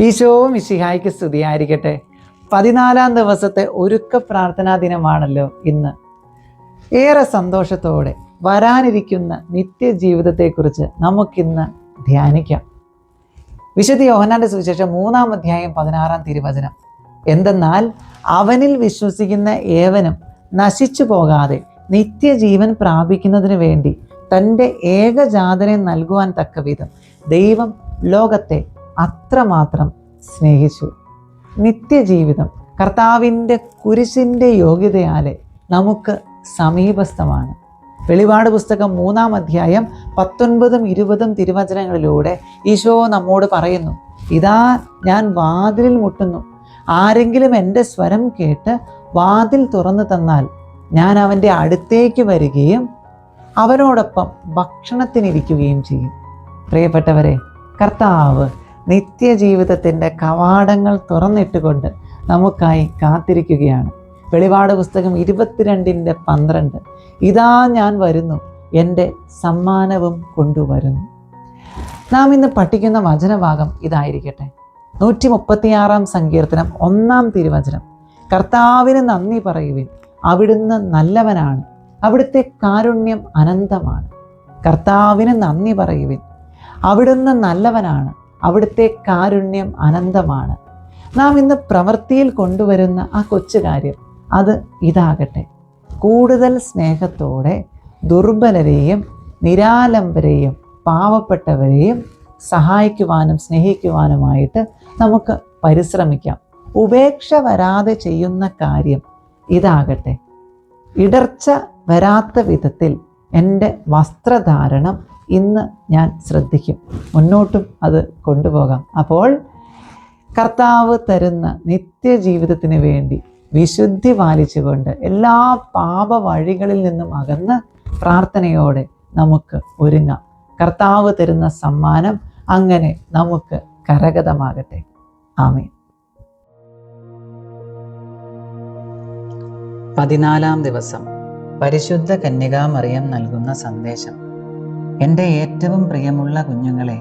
ഈശോ മിശിഹായ്ക്ക് സ്തുതിയായിരിക്കട്ടെ. പതിനാലാം ദിവസത്തെ ഒരുക്ക പ്രാർത്ഥനാ ദിനമാണല്ലോ ഇന്ന്. ഏറെ സന്തോഷത്തോടെ വരാനിരിക്കുന്ന നിത്യജീവിതത്തെക്കുറിച്ച് നമുക്കിന്ന് ധ്യാനിക്കാം. വിശുദ്ധ യോഹനാന്റെ സുവിശേഷം മൂന്നാം അധ്യായം പതിനാറാം തിരുവചനം. എന്തെന്നാൽ അവനിൽ വിശ്വസിക്കുന്ന ഏവനും നശിച്ചു പോകാതെ നിത്യജീവൻ പ്രാപിക്കുന്നതിന് വേണ്ടി തന്റെ ഏകജാതനെ നൽകുവാൻ തക്ക വിധം ദൈവം ലോകത്തെ അത്രമാത്രം സ്നേഹിച്ചു. നിത്യജീവിതം കർത്താവിന്റെ കുരിശിന്റെ യോഗ്യതയാലെ നമുക്ക് സമീപസ്ഥമാണ്. വെളിപാട് പുസ്തകം മൂന്നാം അധ്യായം പത്തൊൻപതും ഇരുപതും തിരുവചനങ്ങളിലൂടെ ഈശോ നമ്മോട് പറയുന്നു ഇതാ ഞാൻ വാതിലിൽ മുട്ടുന്നു. ആരെങ്കിലും എന്റെ സ്വരം കേട്ട് വാതിൽ തുറന്നു തന്നാൽ ഞാൻ അവന്റെ അടുത്തേക്ക് വരികയും അവനോടൊപ്പം ഭക്ഷണത്തിനിരിക്കുകയും ചെയ്യും. പ്രിയപ്പെട്ടവരെ കർത്താവ് നിത്യജീവിതത്തിന്റെ കവാടങ്ങൾ തുറന്നിട്ടുകൊണ്ട് നമുക്കായി കാത്തിരിക്കുകയാണ്. വെളിപാട് പുസ്തകം ഇരുപത്തിരണ്ടിന്റെ പന്ത്രണ്ട്. ഇതാ ഞാൻ വരുന്നു എന്റെ സമ്മാനവും കൊണ്ടുവരുന്നു. നാം ഇന്ന് പഠിക്കുന്ന വചനഭാഗം ഇതായിരിക്കട്ടെ. നൂറ്റി മുപ്പത്തിയാറാം സങ്കീർത്തനം ഒന്നാം തിരുവചനം. കർത്താവിന് നന്ദി പറയുവിൻ അവിടുന്ന് നല്ലവനാണ് അവിടുത്തെ കാരുണ്യം അനന്തമാണ്. കർത്താവിന് നന്ദി പറയുവിൻ അവിടുന്ന് നല്ലവനാണ് അവിടുത്തെ കാരുണ്യം അനന്തമാണ്. നാം ഇന്ന് പ്രവൃത്തിയിൽ കൊണ്ടുവരുന്ന ആ കൊച്ചു കാര്യം അത് ഇതാകട്ടെ. കൂടുതൽ സ്നേഹത്തോടെ ദുർബലരെയും നിരാലംബരെയും പാവപ്പെട്ടവരെയും സഹായിക്കുവാനും സ്നേഹിക്കുവാനുമായിട്ട് നമുക്ക് പരിശ്രമിക്കാം. ഉപേക്ഷ വരാതെ ചെയ്യുന്ന കാര്യം ഇതാകട്ടെ. ഇടർച്ച വരാത്ത വിധത്തിൽ എന്റെ വസ്ത്രധാരണം ഇന്ന് ഞാൻ ശ്രദ്ധിക്കും. മുന്നോട്ടും അത് കൊണ്ടുപോകാം. അപ്പോൾ കർത്താവ് തരുന്ന നിത്യജീവിതത്തിന് വേണ്ടി വിശുദ്ധി പാലിച്ചുകൊണ്ട് എല്ലാ പാപ വഴികളിൽ നിന്നും അകന്ന് പ്രാർത്ഥനയോടെ നമുക്ക് ഒരുങ്ങാം. കർത്താവ് തരുന്ന സമ്മാനം അങ്ങനെ നമുക്ക് കരഗതമാകട്ടെ. ആമേ പതിനാലാം ദിവസം പരിശുദ്ധ കന്യകാമറിയം നൽകുന്ന സന്ദേശം. എന്റെ ഏറ്റവും പ്രിയമുള്ള കുഞ്ഞുങ്ങളെ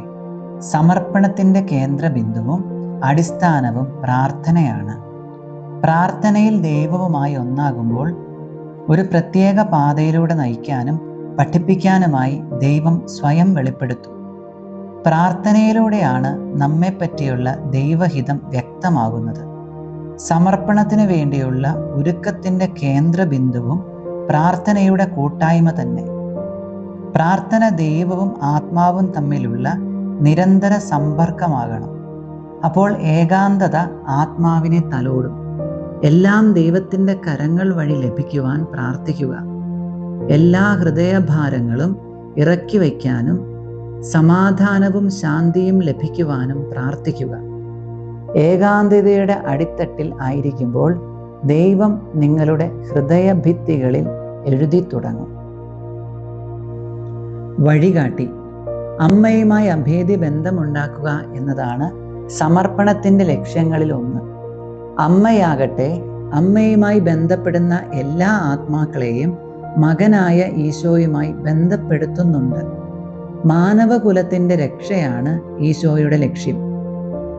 സമർപ്പണത്തിന്റെ കേന്ദ്രബിന്ദുവും അടിസ്ഥാനവും പ്രാർത്ഥനയാണ്. പ്രാർത്ഥനയിൽ ദൈവവുമായി ഒന്നാകുമ്പോൾ ഒരു പ്രത്യേക പാതയിലൂടെ നയിക്കാനും പഠിപ്പിക്കാനുമായി ദൈവം സ്വയം വെളിപ്പെടുത്തും. പ്രാർത്ഥനയിലൂടെയാണ് നമ്മെപ്പറ്റിയുള്ള ദൈവഹിതം വ്യക്തമാകുന്നത്. സമർപ്പണത്തിന് വേണ്ടിയുള്ള ഒരുക്കത്തിന്റെ കേന്ദ്രബിന്ദുവും പ്രാർത്ഥനയുടെ കൂട്ടായ്മ തന്നെ. പ്രാർത്ഥന ദൈവവും ആത്മാവും തമ്മിലുള്ള നിരന്തര സമ്പർക്കമാകണം. അപ്പോൾ ഏകാന്തത ആത്മാവിനെ തലോടും. എല്ലാം ദൈവത്തിന്റെ കരങ്ങൾ വഴി ലഭിക്കുവാൻ പ്രാർത്ഥിക്കുക. എല്ലാ ഹൃദയഭാരങ്ങളും ഇറക്കി വയ്ക്കാനും സമാധാനവും ശാന്തിയും ലഭിക്കുവാനും പ്രാർത്ഥിക്കുക. ഏകാന്തതയുടെ അടിത്തട്ടിൽ ആയിരിക്കുമ്പോൾ ദൈവം നിങ്ങളുടെ ഹൃദയഭിത്തികളിൽ എഴുതി തുടങ്ങും വഴികാട്ടി. അമ്മയുമായി അഭേദ്യ ബന്ധമുണ്ടാക്കുക എന്നതാണ് സമർപ്പണത്തിന്റെ ലക്ഷ്യങ്ങളിൽ ഒന്ന്. അമ്മയാകട്ടെ അമ്മയുമായി ബന്ധപ്പെടുന്ന എല്ലാ ആത്മാക്കളെയും മകനായ ഈശോയുമായി ബന്ധപ്പെടുത്തുന്നുണ്ട്. മാനവകുലത്തിന്റെ രക്ഷയാണ് ഈശോയുടെ ലക്ഷ്യം.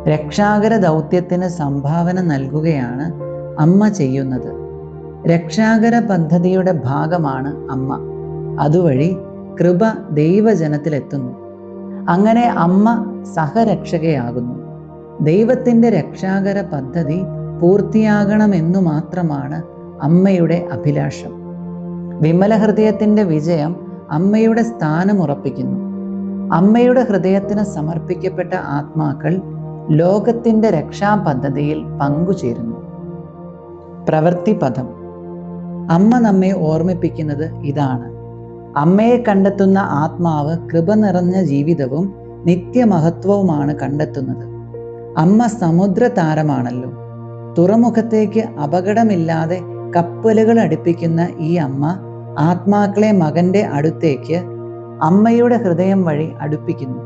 രക്ഷാകര ദൗത്യത്തിന് സംഭാവന നൽകുകയാണ് അമ്മ ചെയ്യുന്നത്. രക്ഷാകര പദ്ധതിയുടെ ഭാഗമാണ് അമ്മ. അതുവഴി കൃപ ദൈവജനത്തിലെത്തുന്നു. അങ്ങനെ അമ്മ സഹരക്ഷകയാകുന്നു. ദൈവത്തിന്റെ രക്ഷാകര പദ്ധതി പൂർത്തിയാകണമെന്നു മാത്രമാണ് അമ്മയുടെ അഭിലാഷം. വിമല ഹൃദയത്തിന്റെ വിജയം അമ്മയുടെ സ്ഥാനം ഉറപ്പിക്കുന്നു അമ്മയുടെ ഹൃദയത്തിന് സമർപ്പിക്കപ്പെട്ട ആത്മാക്കൾ ലോകത്തിന്റെ രക്ഷാ പദ്ധതിയിൽ പങ്കുചേരുന്നു. പ്രവൃത്തി പദം അമ്മ നമ്മെ ഓർമ്മിപ്പിക്കുന്നത് ഇതാണ്. അമ്മയെ കണ്ടെത്തുന്ന ആത്മാവ് കൃപ നിറഞ്ഞ ജീവിതവും നിത്യമഹത്വവുമാണ് കണ്ടെത്തുന്നത്. അമ്മ സമുദ്ര താരമാണല്ലോ തുറമുഖത്തേക്ക് അപകടമില്ലാതെ കപ്പലുകൾ അടുപ്പിക്കുന്ന ഈ അമ്മ ആത്മാക്കളെ മകന്റെ അടുത്തേക്ക് അമ്മയുടെ ഹൃദയം വഴി അടുപ്പിക്കുന്നു.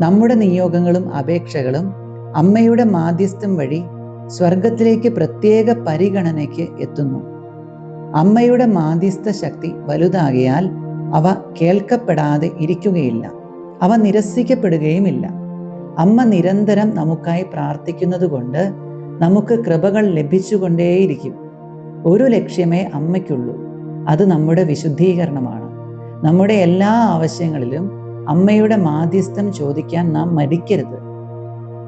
നമ്മുടെ നിയോഗങ്ങളും അപേക്ഷകളും അമ്മയുടെ മാധ്യസ്ഥം വഴി സ്വർഗത്തിലേക്ക് പ്രത്യേക പരിഗണനയ്ക്ക് എത്തുന്നു. അമ്മയുടെ മാധ്യസ്ഥ ശക്തി വലുതാകിയാൽ അവ കേൾക്കപ്പെടാതെ ഇരിക്കുകയില്ല. അവ നിരസിക്കപ്പെടുകയുമില്ല. അമ്മ നിരന്തരം നമുക്കായി പ്രാർത്ഥിക്കുന്നത് കൊണ്ട് നമുക്ക് കൃപകൾ ലഭിച്ചുകൊണ്ടേയിരിക്കും. ഒരു ലക്ഷ്യമേ അമ്മയ്ക്കുള്ളൂ. അത് നമ്മുടെ വിശുദ്ധീകരണമാണ്. നമ്മുടെ എല്ലാ ആവശ്യങ്ങളിലും അമ്മയുടെ മാധ്യസ്ഥം ചോദിക്കാൻ നാം മടിക്കരുത്.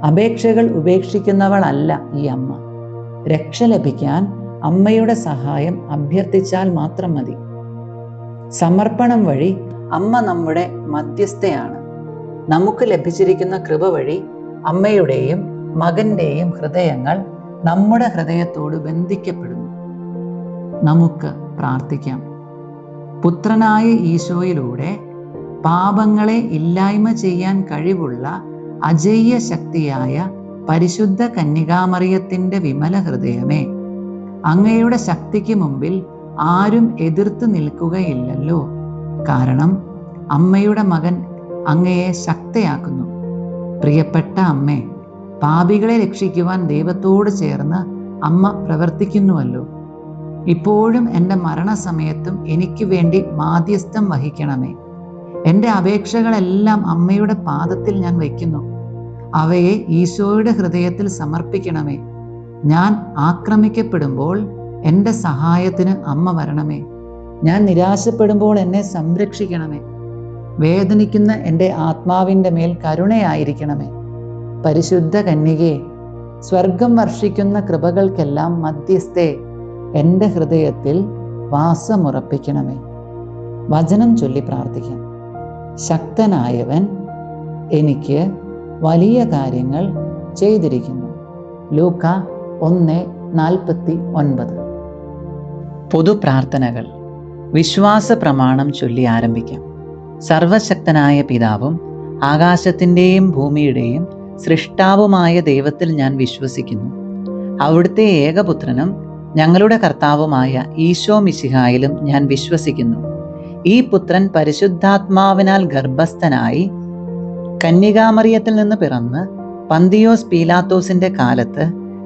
അപേക്ഷകൾ ഉപേക്ഷിക്കുന്നവളല്ല ഈ അമ്മ. രക്ഷ ലഭിക്കാൻ അമ്മയുടെ സഹായം അഭ്യർത്ഥിച്ചാൽ മാത്രം മതി. സമർപ്പണം വഴി അമ്മ നമ്മുടെ മധ്യസ്ഥയാണ്. നമുക്ക് ലഭിച്ചിരിക്കുന്ന കൃപ വഴി അമ്മയുടെയും മകന്റെയും ഹൃദയങ്ങൾ നമ്മുടെ ഹൃദയത്തോട് ബന്ധിക്കപ്പെടുന്നു. നമുക്ക് പ്രാർത്ഥിക്കാം. പുത്രനായ ഈശോയിലൂടെ പാപങ്ങളെ ഇല്ലായ്മ ചെയ്യാൻ കഴിവുള്ള അജയ്യ ശക്തിയായ പരിശുദ്ധ കന്യകാമറിയത്തിന്റെ വിമല ഹൃദയമേ അങ്ങയുടെ ശക്തിക്ക് മുമ്പിൽ ആരും എതിർത്ത് നിൽക്കുകയില്ലല്ലോ. കാരണം അമ്മയുടെ മകൻ അങ്ങയെ ശക്തയാക്കുന്നു. പ്രിയപ്പെട്ട അമ്മേ പാപികളെ രക്ഷിക്കുവാൻ ദൈവത്തോട് ചേർന്ന് അമ്മ പ്രവർത്തിക്കുന്നുവല്ലോ. ഇപ്പോഴും എന്റെ മരണസമയത്തും എനിക്ക് വേണ്ടി മാധ്യസ്ഥം വഹിക്കണമേ. എന്റെ അപേക്ഷകളെല്ലാം അമ്മയുടെ പാദത്തിൽ ഞാൻ വയ്ക്കുന്നു. അവയെ ഈശോയുടെ ഹൃദയത്തിൽ സമർപ്പിക്കണമേ. ഞാൻ ആക്രമിക്കപ്പെടുമ്പോൾ എന്റെ സഹായത്തിന് അമ്മ വരണമേ. ഞാൻ നിരാശപ്പെടുമ്പോൾ എന്നെ സംരക്ഷിക്കണമേ. വേദനിക്കുന്ന എന്റെ ആത്മാവിന്റെ മേൽ കരുണയായിരിക്കണമേ. പരിശുദ്ധ കന്യകയെ സ്വർഗം വർഷിക്കുന്ന കൃപകൾക്കെല്ലാം മധ്യസ്ഥേ എന്റെ ഹൃദയത്തിൽ വാസമുറപ്പിക്കണമേ. വചനം ചൊല്ലി പ്രാർത്ഥിക്കാം. ശക്തനായവൻ എനിക്ക് വലിയ കാര്യങ്ങൾ ചെയ്തിരിക്കുന്നു. ലൂക്ക ഒന്ന് നാൽപ്പത്തി ഒൻപത്. പൊതുപ്രാർത്ഥനകൾ. വിശ്വാസ പ്രമാണം ചൊല്ലി ആരംഭിക്കാം. സർവശക്തനായ പിതാവും ആകാശത്തിന്റെയും ഭൂമിയുടെയും സൃഷ്ടാവുമായ ദൈവത്തിൽ ഞാൻ വിശ്വസിക്കുന്നു. അവിടുത്തെ ഏകപുത്രനും ഞങ്ങളുടെ കർത്താവുമായ ഈശോ മിശിഹായിലും ഞാൻ വിശ്വസിക്കുന്നു. ഈ പുത്രൻ പരിശുദ്ധാത്മാവിനാൽ ഗർഭസ്ഥനായി കന്യകാമറിയത്തിൽ നിന്ന് പിറന്ന് പന്തിയോസ് പീലാത്തോസിന്റെ കാലത്ത്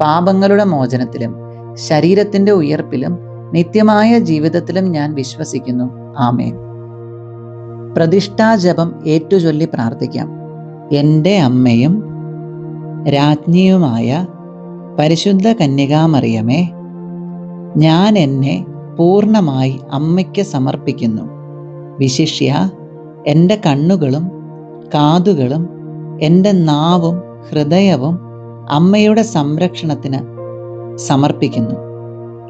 പാപങ്ങളുടെ മോചനത്തിലും ശരീരത്തിന്റെ ഉയർപ്പിലും നിത്യമായ ജീവിതത്തിലും ഞാൻ വിശ്വസിക്കുന്നു. ആമേൻ. പ്രതിഷ്ഠാജപം ഏറ്റുചൊല്ലി പ്രാർത്ഥിക്കാം. എന്റെ അമ്മയും രാജ്ഞിയുമായ പരിശുദ്ധ കന്യകാമറിയമേ ഞാൻ എന്നെ പൂർണമായി അമ്മയ്ക്ക് സമർപ്പിക്കുന്നു. വിശിഷ്യ എന്റെ കണ്ണുകളും കാതുകളും എന്റെ നാവും ഹൃദയവും അമ്മയുടെ സംരക്ഷണത്തിന് സമർപ്പിക്കുന്നു.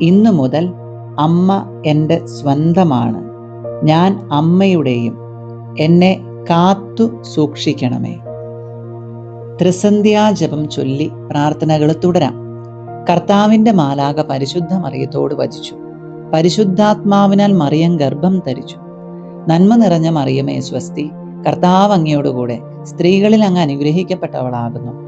ഇന്നു മുതൽ അമ്മ എന്റെ സ്വന്തമാണ്. ഞാൻ അമ്മയുടെയും എന്നെ കാത്തു സൂക്ഷിക്കണമേ. ത്രിസന്ധ്യാജപം ചൊല്ലി പ്രാർത്ഥനകൾ തുടരാം. കർത്താവിന്റെ മാലാക പരിശുദ്ധ മറിയത്തോട് വചിച്ചു. പരിശുദ്ധാത്മാവിനാൽ മറിയം ഗർഭം ധരിച്ചു. നന്മ നിറഞ്ഞ മറിയമേ സ്വസ്തി കർത്താവ് അങ്ങയോടുകൂടെ സ്ത്രീകളിൽ അങ്ങ് അനുഗ്രഹിക്കപ്പെട്ടവളാകുന്നു.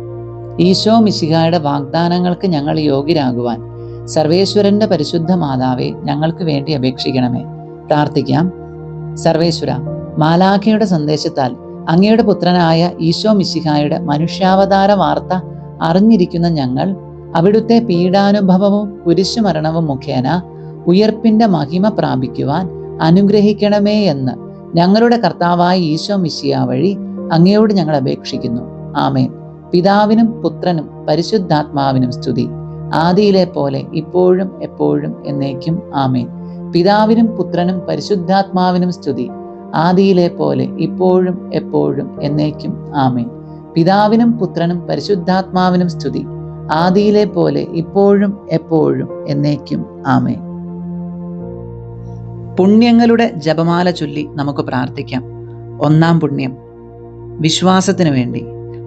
ഈശോ മിശിഹായുടെ വാഗ്ദാനങ്ങൾക്ക് ഞങ്ങൾ യോഗ്യരാകുവാൻ സർവേശ്വരന്റെ പരിശുദ്ധ മാതാവെ ഞങ്ങൾക്ക് വേണ്ടി അപേക്ഷിക്കണമേ. പ്രാർത്ഥിക്കാം. സർവേശ്വര മാലാഖയുടെ സന്ദേശത്താൽ അങ്ങയുടെ പുത്രനായ ഈശോ മിശിഹായുടെ മനുഷ്യാവതാര വാർത്ത അറിഞ്ഞിരിക്കുന്ന ഞങ്ങൾ അവിടുത്തെ പീഡാനുഭവവും കുരിശുമരണവും മുഖേന ഉയർപ്പിന്റെ മഹിമ പ്രാപിക്കുവാൻ അനുഗ്രഹിക്കണമേ എന്ന് ഞങ്ങളുടെ കർത്താവായ ഈശോ മിശിയ വഴി അങ്ങയോട് ഞങ്ങൾ അപേക്ഷിക്കുന്നു. ആമേൻ. പിതാവിനും പുത്രനും പരിശുദ്ധാത്മാവിനും സ്തുതി. ആദിയിലെ പോലെ ഇപ്പോഴും എപ്പോഴും എന്നേക്കും ആമേൻ. പിതാവിനും പുത്രനും പരിശുദ്ധാത്മാവിനും സ്തുതി. ആദിയിലെ പോലെ ഇപ്പോഴും എപ്പോഴും എന്നേക്കും ആമേൻ. പിതാവിനും പുത്രനും പരിശുദ്ധാത്മാവിനും സ്തുതി. ആദിയിലെ പോലെ ഇപ്പോഴും എപ്പോഴും എന്നേക്കും ആമേൻ. പുണ്യങ്ങളുടെ ജപമാല ചൊല്ലി നമുക്ക് പ്രാർത്ഥിക്കാം. ഒന്നാം പുണ്യം. വിശ്വാസത്തിനു വേണ്ടി.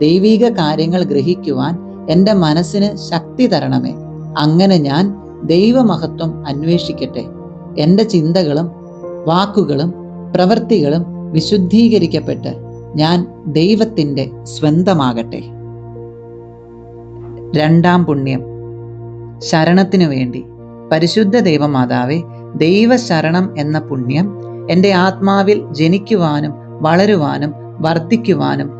ദൈവീക കാര്യങ്ങൾ ഗ്രഹിക്കുവാൻ എന്റെ മനസ്സിന് ശക്തി തരണമേ. അങ്ങനെ ഞാൻ ദൈവമഹത്വം അന്വേഷിക്കട്ടെ. എന്റെ ചിന്തകളും വാക്കുകളും പ്രവൃത്തികളും വിശുദ്ധീകരിക്കപ്പെട്ട് ഞാൻ ദൈവത്തിന്റെ സ്വന്തമാകട്ടെ. രണ്ടാം പുണ്യം. ശരണത്തിനു വേണ്ടി. പരിശുദ്ധ ദൈവമാതാവെ ദൈവശരണം എന്ന പുണ്യം എന്റെ ആത്മാവിൽ ജനിക്കുവാനും വളരുവാനും വർദ്ധിക്കുവാനും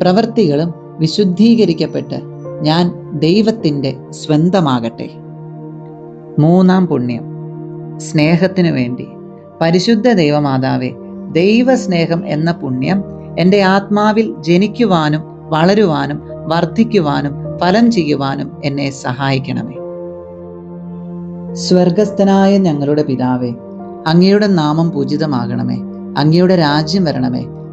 പ്രവൃത്തികളും വിശുദ്ധീകരിക്കപ്പെട്ട് ഞാൻ ദൈവത്തിന്റെ സ്വന്തമാകട്ടെ. മൂന്നാം പുണ്യം. സ്നേഹത്തിനു വേണ്ടി. പരിശുദ്ധ ദൈവമാതാവെ ദൈവസ്നേഹം എന്ന പുണ്യം എന്റെ ആത്മാവിൽ ജനിക്കുവാനും വളരുവാനും വർദ്ധിക്കുവാനും ഫലം ചെയ്യുവാനും എന്നെ സഹായിക്കണമേ. സ്വർഗസ്ഥനായ ഞങ്ങളുടെ പിതാവേ അങ്ങയുടെ നാമം പൂജിതമാകണമേ. അങ്ങയുടെ രാജ്യം വരണമേ.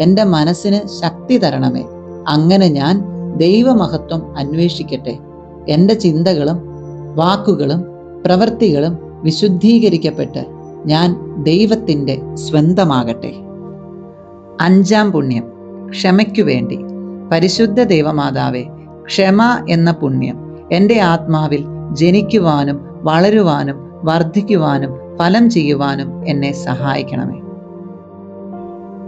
എന്റെ മനസ്സിന് ശക്തി തരണമേ. അങ്ങനെ ഞാൻ ദൈവമഹത്വം അന്വേഷിക്കട്ടെ. എന്റെ ചിന്തകളും വാക്കുകളും പ്രവൃത്തികളും വിശുദ്ധീകരിക്കപ്പെട്ട് ഞാൻ ദൈവത്തിന്റെ സ്വന്തമാകട്ടെ. അഞ്ചാം പുണ്യം. ക്ഷമയ്ക്കു വേണ്ടി പരിശുദ്ധ ദൈവമാതാവേ ക്ഷമ എന്ന പുണ്യം എന്റെ ആത്മാവിൽ ജനിക്കുവാനും വളരുവാനും വർദ്ധിക്കുവാനും ഫലം ചെയ്യുവാനും എന്നെ സഹായിക്കണമേ.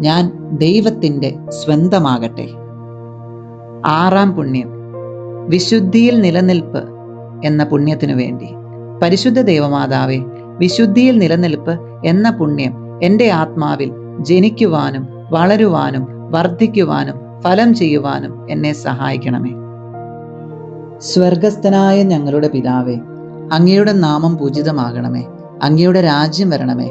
ഞാൻ ദൈവത്തിന്റെ സ്വന്തമാകട്ടെ. ആറാം പുണ്യം. വിശുദ്ധിയിൽ നിലനിൽപ്പ് എന്ന പുണ്യത്തിനു വേണ്ടി. പരിശുദ്ധ ദേവമാതാവെ വിശുദ്ധിയിൽ നിലനിൽപ്പ് എന്ന പുണ്യം എന്റെ ആത്മാവിൽ ജനിക്കുവാനും വളരുവാനും വർദ്ധിക്കുവാനും ഫലം ചെയ്യുവാനും എന്നെ സഹായിക്കണമേ. സ്വർഗസ്ഥനായ ഞങ്ങളുടെ പിതാവേ അങ്ങയുടെ നാമം പൂജിതമാകണമേ. അങ്ങയുടെ രാജ്യം വരണമേ.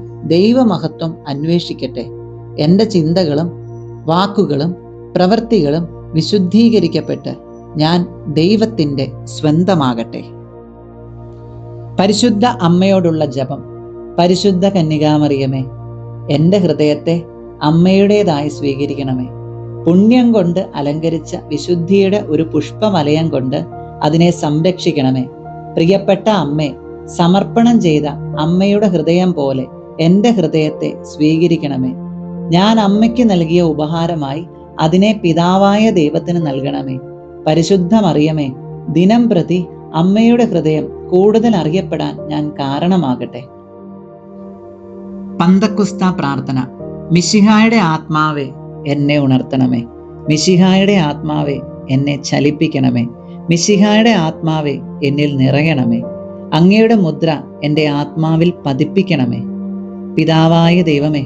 ദൈവമഹത്വം അന്വേഷിക്കട്ടെ. എന്റെ ചിന്തകളും വാക്കുകളും പ്രവൃത്തികളും വിശുദ്ധീകരിക്കപ്പെട്ട് ഞാൻ ദൈവത്തിന്റെ സ്വന്തമാകട്ടെ. പരിശുദ്ധ അമ്മയോടുള്ള ജപം. പരിശുദ്ധ കന്യകാമറിയമേ എന്റെ ഹൃദയത്തെ അമ്മയുടേതായി സ്വീകരിക്കണമേ. പുണ്യം കൊണ്ട് അലങ്കരിച്ച വിശുദ്ധിയുടെ ഒരു പുഷ്പമലയം കൊണ്ട് അതിനെ സംരക്ഷിക്കണമേ. പ്രിയപ്പെട്ട അമ്മേ സമർപ്പണം ചെയ്ത അമ്മയുടെ ഹൃദയം പോലെ എന്റെ ഹൃദയത്തെ സ്വീകരിക്കണമേ. ഞാൻ അമ്മയ്ക്ക് നൽകിയ ഉപഹാരമായി അതിനെ പിതാവായ ദൈവത്തിന് നൽകണമേ. പരിശുദ്ധമറിയമേ ദിനം പ്രതി അമ്മയുടെ ഹൃദയം കൂടുതൽ അറിയപ്പെടാൻ ഞാൻ കാരണമാകട്ടെ. പന്തക്കുസ്ത പ്രാർത്ഥന. മിശിഹായുടെ ആത്മാവെ എന്നെ ഉണർത്തണമേ. മിശിഹായുടെ ആത്മാവെ എന്നെ ചലിപ്പിക്കണമേ. മിശിഹായുടെ ആത്മാവെ എന്നിൽ നിറയണമേ. അങ്ങയുടെ മുദ്ര എന്റെ ആത്മാവിൽ പതിപ്പിക്കണമേ. പിതാവായ ദൈവമേ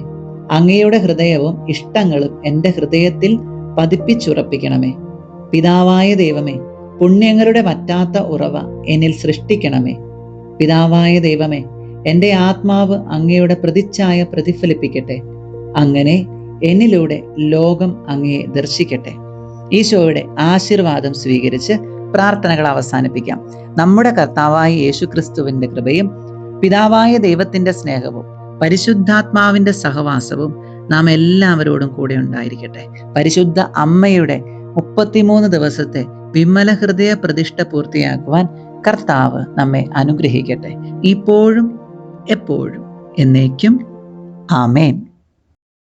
അങ്ങയുടെ ഹൃദയവും ഇഷ്ടങ്ങളും എന്റെ ഹൃദയത്തിൽ പതിപ്പിച്ചുറപ്പിക്കണമേ. പിതാവായ ദൈവമേ പുണ്യങ്ങളുടെ പറ്റാത്ത ഉറവ എന്നിൽ സൃഷ്ടിക്കണമേ. പിതാവായ ദൈവമേ എന്റെ ആത്മാവ് അങ്ങയുടെ പ്രതിച്ഛായ പ്രതിഫലിപ്പിക്കട്ടെ. അങ്ങനെ എന്നിലൂടെ ലോകം അങ്ങയെ ദർശിക്കട്ടെ. ഈശോയുടെ ആശീർവാദം സ്വീകരിച്ച് പ്രാർത്ഥനകൾ അവസാനിപ്പിക്കാം. നമ്മുടെ കർത്താവായ യേശു ക്രിസ്തുവിന്റെ കൃപയും പിതാവായ ദൈവത്തിന്റെ സ്നേഹവും പരിശുദ്ധാത്മാവിന്റെ സഹവാസവും നാം എല്ലാവരോടും കൂടെ ഉണ്ടായിരിക്കട്ടെ. പരിശുദ്ധ അമ്മയുടെ മുപ്പത്തിമൂന്ന് ദിവസത്തെ വിമല ഹൃദയ പ്രതിഷ്ഠ പൂർത്തിയാക്കുവാൻ കർത്താവ് നമ്മെ അനുഗ്രഹിക്കട്ടെ. ഇപ്പോഴും എപ്പോഴും എന്നേക്കും ആമേൻ.